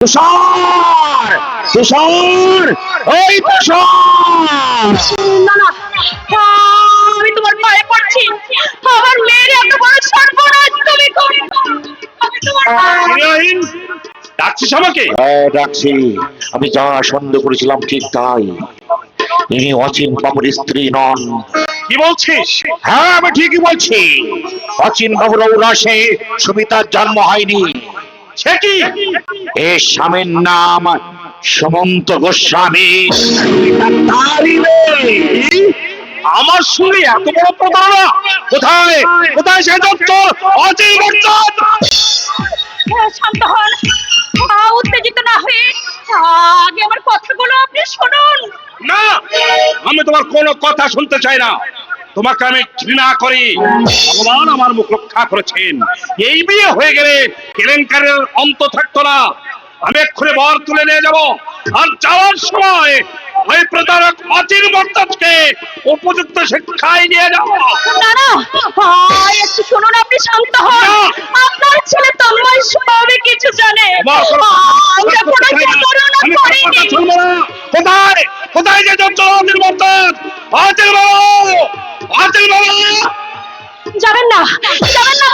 তুষার! তুষার! ওই তুষার! আমি তোমার পায়ে পড়ছি। আমার মেয়ের এত বড় সর্বনাশ তুমি করো। আমি তোমার বিনয়হীন ডাকছিস আমাকে? হ্যাঁ ডাকছি। আমি যা সন্দেহ করেছিলাম ঠিক তাই। ইনি অচিন বাবুর স্ত্রী নন। কি বলছিস? হ্যাঁ আমি ঠিকই বলছি। অচিন বাবুর ঔরাসে সুমিতার জন্ম হয়নি। এ স্বামীর নাম সমন্ত গোস্বামী। আমার সঙ্গে এত বড় প্রতারণা। কোথায়? কোথায় সে দত্ত? বর্তন শান্ত হন। উত্তেজিত না হয়ে আগে আমার কথাগুলো আপনি শুনুন। না আমি তোমার কোনো কথা শুনতে চাই না। তোমাকে আমি ঘৃণা করি। ভগবান আমার মুখ রক্ষা করেছেন। এই বিয়ে হয়ে গেলে কেলেঙ্কারের অন্ত থাকতো না। আমি এক্ষুনি বর তুলে নিয়ে যাব। আর যাওয়ার সময় ওই প্রতারক অচির উপযুক্ত শিক্ষায় নিয়ে যাব। না না একটু শুনুন আপনি শান্ত হন। আপনার ছেলে তন্ময় সবে কিছু জানে। আমার কোনো প্রতারণা করিনি। কোথায়? কোথায় যে যাচ্ছ অচির অচির যাবেন না যাবেন না।